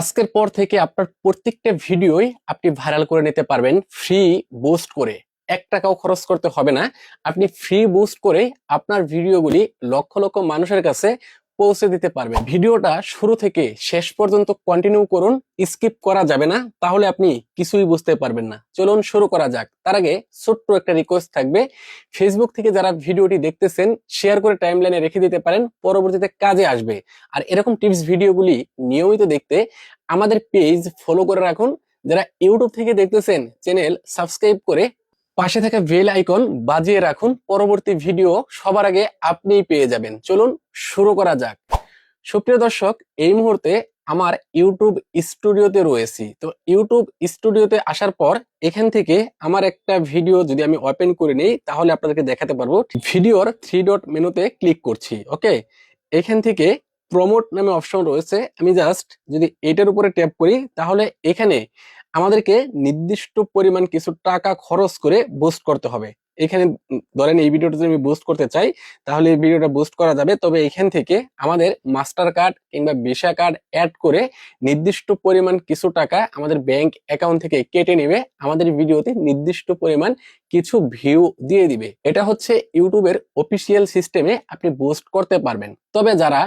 আজকের পর থেকে আপনার প্রত্যেকটা ভিডিওই আপনি ভাইরাল করে নিতে পারবেন ফ্রি বুস্ট করে। এক টাকাও খরচ করতে হবে না। আপনি ফ্রি বুস্ট করে আপনার ভিডিওগুলি লক্ষ লক্ষ মানুষের কাছে পৌঁছে দিতে পারবে। ভিডিওটা শুরু থেকে শেষ পর্যন্ত কন্টিনিউ করুন স্কিপ করা যাবে না, তাহলে আপনি কিছুই বুঝতে পারবেন না। চলুন শুরু করা যাক। তার আগে ছোট্ট একটা রিকোয়েস্ট থাকবে। ফেসবুক থেকে যারা ভিডিওটি দেখতেছেন শেয়ার করে টাইমলাইনে রেখে দিতে পারেন, পরবর্তীতে কাজে আসবে। আর এরকম টিপস ভিডিওগুলি নিয়মিত দেখতে আমাদের পেজ ফলো করে রাখুন। যারা ইউটিউব থেকে দেখতেছেন চ্যানেল সাবস্ক্রাইব করে পাশে থাকা বেল আইকন বাজিয়ে রাখুন। পরবর্তী ভিডিও সবার আগে আপনিই পেয়ে যাবেন। চলুন শুরু করা যাক। সুপ্রিয় দর্শক, এই মুহূর্তে আমার ইউটিউব স্টুডিওতে রয়েছি। তো ইউটিউব স্টুডিওতে আসার পর এখান থেকে আমার একটা ভিডিও যদি আমি ওপেন করে নিই, তাহলে আপনাদেরকে দেখাতে পারব। ভিডিওর থ্রি ডট মেনুতে ক্লিক করছি, ওকে? এখান থেকে প্রমোট নামে অপশন রয়েছে। আমি জাস্ট যদি এটার উপরে ট্যাপ করি, তাহলে এখানে আমাদেরকে নির্দিষ্ট পরিমাণ কিছু টাকা খরচ করে বুস্ট করতে হবে। এখানে ধরেন এই ভিডিওটা যদি আমি বুস্ট করতে চাই, তাহলে এই ভিডিওটা বুস্ট করা যাবে। তবে এখান থেকে আমাদের মাস্টার কার্ড কিংবা ভিসা কার্ড অ্যাড করে নির্দিষ্ট পরিমাণ কিছু টাকা আমাদের ব্যাংক অ্যাকাউন্ট থেকে কেটে নেবে। আমাদের ভিডিওতে নির্দিষ্ট পরিমাণ কিছু ভিউ দিয়ে দিবে। এটা হচ্ছে ইউটিউবের অফিসিয়াল সিস্টেমে আপনি বুস্ট করতে পারবেন। তবে যারা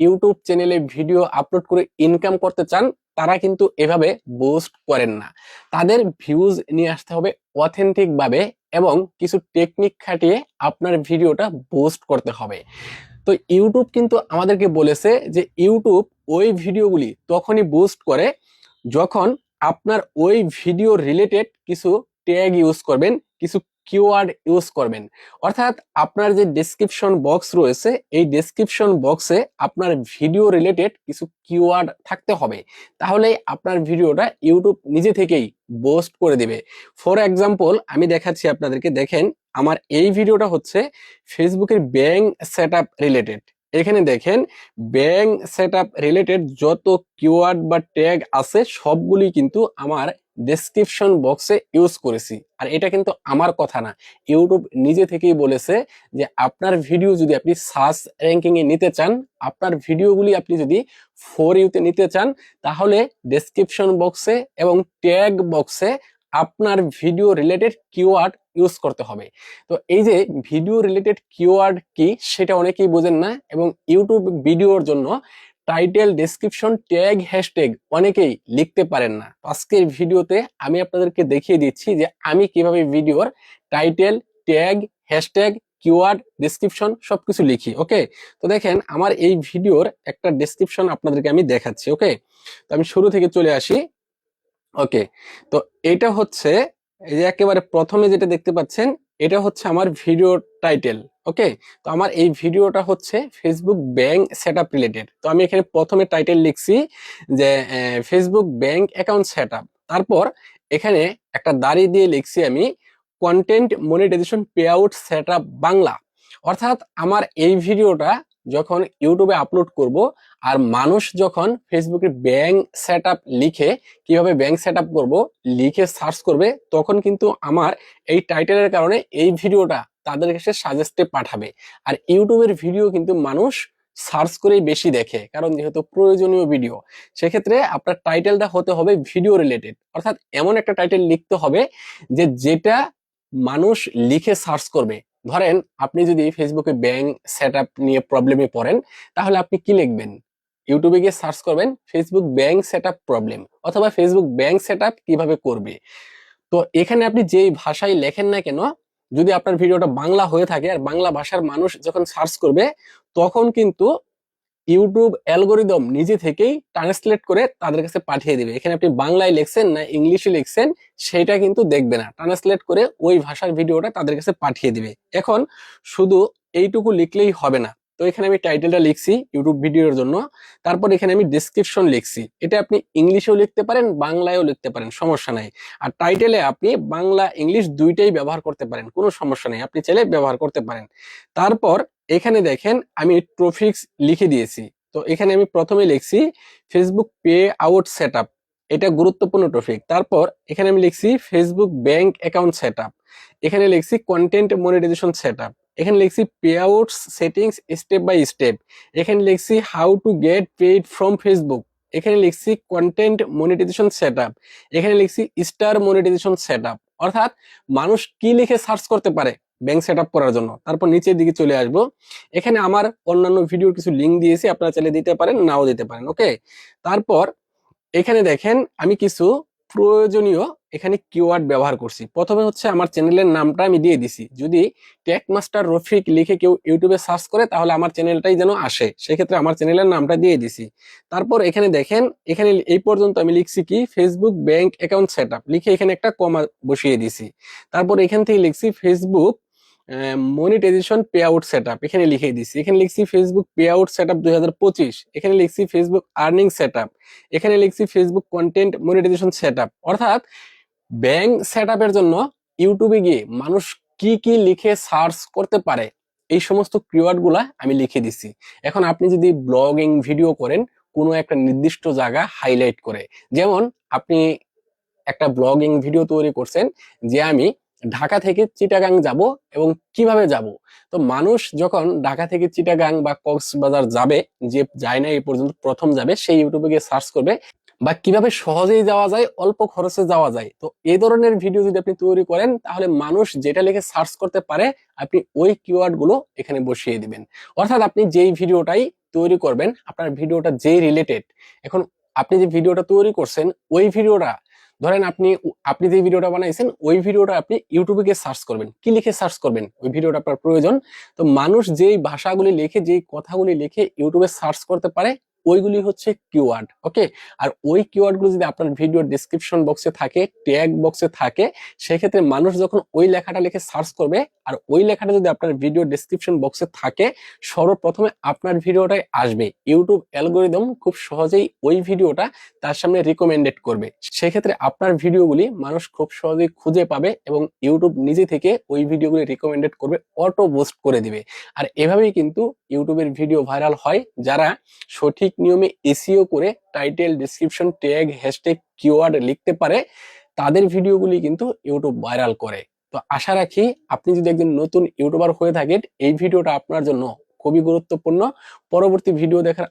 ইউটিউব চ্যানেলে ভিডিও আপলোড করে ইনকাম করতে চান তারা কিন্তু এভাবে বুস্ট করেন না। তাদের ভিউজ নিয়ে আসতে হবে অথেন্টিক ভাবে এবং কিছু টেকনিক খাটিয়ে আপনার ভিডিওটা বুস্ট করতে হবে। তো ইউটিউব কিন্তু আমাদেরকে বলেছে যে ইউটিউব ওই ভিডিওগুলি তখনই বুস্ট করে যখন আপনার ওই ভিডিও রিলেটেড কিছু ট্যাগ ইউজ করবেন, কিছু কিওয়ার্ড ইউজ করবেন। অর্থাৎ আপনার যে ডেসক্রিপশন বক্স রয়েছে, এই ডেসক্রিপশন বক্সে আপনার ভিডিও রিলেটেড কিছু কিওয়ার্ড থাকতে হবে। তাহলে আপনার ভিডিওটা ইউটিউব নিজে থেকেই বোস্ট করে দিবে। ফর এক্সাম্পল আমি দেখাচ্ছি আপনাদেরকে, দেখেন আমার এই ভিডিওটা হচ্ছে ফেসবুকের ব্যাংক সেট আপ রিলেটেড এখানে দেখেন ব্যাংক সেট আপ রিলেটেড যত কিওয়ার্ড বা ট্যাগ আছে, সবগুলি কিন্তু আমার ডেসক্রিপশন বক্সে ইউজ করেছি। আর এটা কিন্তু আমার কথা না। ইউটিউব নিজে থেকেই বলেছে যে, আপনার ভিডিও যদি আপনি সার্চ র্যাঙ্কিং এ নিতে চান, আপনার ভিডিওগুলি আপনি যদি ফোর ইউতে নিতে চান, তাহলে ডেসক্রিপশন বক্সে এবং ট্যাগ বক্সে আপনার ভিডিও রিলেটেড কিওয়ার্ড ইউজ করতে হবে। তো এই যে ভিডিও রিলেটেড কিওয়ার্ড কি, সেটা অনেকেই বোঝেন না এবং ইউটিউব ভিডিওর জন্য টাইটেল ডেসক্রিপশন ট্যাগ হ্যাশট্যাগ অনেকেই লিখতে পারেন না। আজকের ভিডিওতে আমি আপনাদেরকে দেখিয়ে দিচ্ছি যে আমি কীভাবে ভিডিওর title tag hashtag keyword description সবকিছু লিখি ওকে তো দেখেন, আমার এই ভিডিওর একটা ডেসক্রিপশন আপনাদেরকে আমি দেখাচ্ছি ওকে তো আমি শুরু থেকে চলে আসি ওকে তো এটা হচ্ছে, এই যে একেবারে প্রথমে যেটা দেখতে পাচ্ছেন, এটা হচ্ছে আমার ভিডিও টাইটেল ওকে? তো আমার এই ভিডিওটা হচ্ছে Facebook bank set up related তো আমি এখানে প্রথমে টাইটেল লিখছি যে Facebook bank account set up তারপর এখানে একটা দাড়ি দিয়ে লিখছি আমি content monetisation pay out set Bangla. অর্থাৎ আমার এই ভিডিওটা যখন ইউটিউবে আপলোড করব, আর মানুষ যখন ফেসবুকে ব্যাংক সেট লিখে কীভাবে ব্যাংক সেট আপ করব, লিখে সার্চ করবে, তখন কিন্তু আমার এই টাইটেলের কারণে এই ভিডিওটা তাদের কাছে সাজেস্টে পাঠাবে। আর ইউটিউবের ভিডিও কিন্তু মানুষ সার্চ করেই বেশি দেখে, কারণ যেহেতু প্রয়োজনীয় ভিডিও সেক্ষেত্রে আপনার টাইটেলটা হতে হবে ভিডিও রিলেটেড অর্থাৎ এমন একটা টাইটেল লিখতে হবে যে যেটা মানুষ লিখে সার্চ করবে। ধরেন, আপনি যদি ফেসবুকে ব্যাংক সেট নিয়ে প্রবলেমে পড়েন, তাহলে আপনি কি লিখবেন? ইউটিউবে গিয়ে সার্চ করবেন ফেসবুক ব্যাংক সেট প্রবলেম অথবা ফেসবুক ব্যাংক সেট কীভাবে করবে? তো এখানে আপনি যেই ভাষায় লেখেন না কেন যদি আপনার ভিডিওটা বাংলা হয়ে থাকে আর বাংলা ভাষার মানুষ যখন সার্চ করবে, তখন কিন্তু ইউটিউব অ্যালগোরিদম নিজে থেকেই ট্রান্সলেট করে তাদের কাছে পাঠিয়ে দেবে। এখানে আপনি বাংলায় লিখছেন না ইংলিশে লিখছেন, সেটা কিন্তু দেখবে না। ট্রান্সলেট করে ওই ভাষার ভিডিওটা তাদের কাছে পাঠিয়ে দিবে। এখন শুধু এইটুকু লিখলেই হবে না। তো এখানে আমি টাইটেলটা লিখছি ইউটিউব ভিডিওর জন্য। তারপর এখানে আমি ডেসক্রিপশন লিখছি। এটা আপনি ইংলিশেও লিখতে পারেন, বাংলায়ও লিখতে পারেন, সমস্যা নাই। আর টাইটেলে আপনি বাংলা, ইংলিশ দুইটাই ব্যবহার করতে পারেন, কোনো সমস্যা নেই। আপনি চাইলে ব্যবহার করতে পারেন। তারপর এখানে দেখেন আমি ট্রফিক্স লিখে দিয়েছি। তো এখানে আমি প্রথমে লিখছি ফেসবুক পে আউট সেট এটা গুরুত্বপূর্ণ টপিক তারপর এখানে আমি লিখছি ফেসবুক ব্যাংক অ্যাকাউন্ট সেট এখানে লিখছি কন্টেন্ট মনিটাইজেশন সেট এখানে লিখছি pay out settings step by step এখানে লিখছি how to get paid from Facebook এখানে লিখছি কন্টেন্ট মনিটাইজেশন সেট এখানে লিখছি স্টার মনিটাইজেশন সেট অর্থাৎ মানুষ কি লিখে সার্চ করতে পারে ব্যাংক সেট করার জন্য? তারপর নিচের দিকে চলে আসব। এখানে আমার অন্যান্য ভিডিওর কিছু লিঙ্ক দিয়েছি, আপনারা চাইলে দিতে পারেন, নাও দিতে পারেন ওকে তারপর এখানে দেখেন আমি কিছু প্রয়োজনীয়, এখানে কিওয়ার্ড ব্যবহার করছি। প্রথমে হচ্ছে আমার চ্যানেলের নামটা আমি দিয়ে দিছি। যদি টেক মাস্টার রফিক লিখে কেউ ইউটিউবে সার্চ করে, তাহলে আমার চ্যানেলটাই যেন আসে। সেক্ষেত্রে আমার চ্যানেলের নামটা দিয়ে দিছি। তারপর এখানে দেখেন, এখানে এই পর্যন্ত আমি লিখছি কি? ফেসবুক ব্যাংক অ্যাকাউন্ট সেট লিখে এখানে একটা কমা বসিয়ে দিছি। তারপর এখান থেকে লিখছি Facebook monetisation pay out set up এখানে লিখে দিছি। এখানে লিখছি Facebook pay out set up দুই এখানে লিখছি ফেসবুক আর্নিং সেট এখানে লিখছি ফেসবুক কন্টেন্ট মনিটাইজেশন সেট অর্থাৎ ব্যাংক সেট জন্য ইউটিউবে গিয়ে মানুষ কি কি লিখে সার্চ করতে পারে, এই সমস্ত কিওয়ার্ডগুলা আমি লিখে দিছি। এখন আপনি যদি ব্লগিং ভিডিও করেন, কোনো একটা নির্দিষ্ট জায়গা হাইলাইট করে, যেমন আপনি একটা ব্লগিং ভিডিও তৈরি করছেন, যে আমি ঢাকা থেকে চিটাগাং যাব এবং কীভাবে যাব? তো মানুষ যখন ঢাকা থেকে চিটাগাং বা কক্সবাজার যাবে, যে যায় না এই পর্যন্ত, প্রথম যাবে, সেই ইউটিউবে গিয়ে সার্চ করবে বা কীভাবে সহজেই যাওয়া যায়, অল্প খরচে যাওয়া যায়। তো এই ধরনের ভিডিও যদি আপনি তৈরি করেন, তাহলে মানুষ যেটা লিখে সার্চ করতে পারে, আপনি ওই কিওয়ার্ডগুলো এখানে বসিয়ে দিবেন। অর্থাৎ আপনি যেই ভিডিওটাই তৈরি করবেন, আপনার ভিডিওটা যেই রিলেটেড এখন আপনি যে ভিডিওটা তৈরি করছেন, ওই ভিডিওটা ধরেন আপনি আপনি যে ভিডিওটা বানাইছেন, ওই ভিডিওটা আপনি ইউটিউবে গিয়ে সার্চ করবেন। কি লিখে সার্চ করবেন? ওই ভিডিওটা আপনার প্রয়োজন। তো মানুষ যেই ভাষাগুলি লিখে, যেই কথাগুলি লিখে ইউটিউবে সার্চ করতে পারে ওইগুলি হচ্ছে কিওয়ার্ড ওকে আর ওই কিওয়ার্ডগুলো যদি আপনার ভিডিওর ডিসক্রিপশন বক্সে থাকে ট্যাগ বক্সে থাকে, সেক্ষেত্রে মানুষ যখন ওই লেখাটা লিখে সার্চ করবে, আর ওই লেখাটা যদি আপনার ভিডিও ডিসক্রিপশন বক্সে থাকে, সর্বপ্রথমে আপনার ভিডিওটাই আসবে। ইউটিউব অ্যালগোরিদম খুব সহজেই ওই ভিডিওটা তার সামনে রিকমেন্ডেড করবে। সেক্ষেত্রে আপনার ভিডিওগুলি মানুষ খুব সহজেই খুঁজে পাবে এবং ইউটিউব নিজে থেকে ওই ভিডিওগুলি রিকমেন্ডেড করবে অটো বুস্ট করে দিবে। আর এভাবেই কিন্তু ইউটিউবের ভিডিও ভাইরাল হয়। যারা সঠিক নিয়মে এসিও করে title description tag hashtag keyword লিখতে পারে। তাদের ভিডিওগুলি কিন্তু ইউটিউব ভাইরাল করে। তো আশা রাখি আপনি যদি একজন নতুন ইউটিউবার হয়ে থাকেন, এই ভিডিওটা আপনার জন্য খুবই গুরুত্বপূর্ণ। পরবর্তী ভিডিও দেখার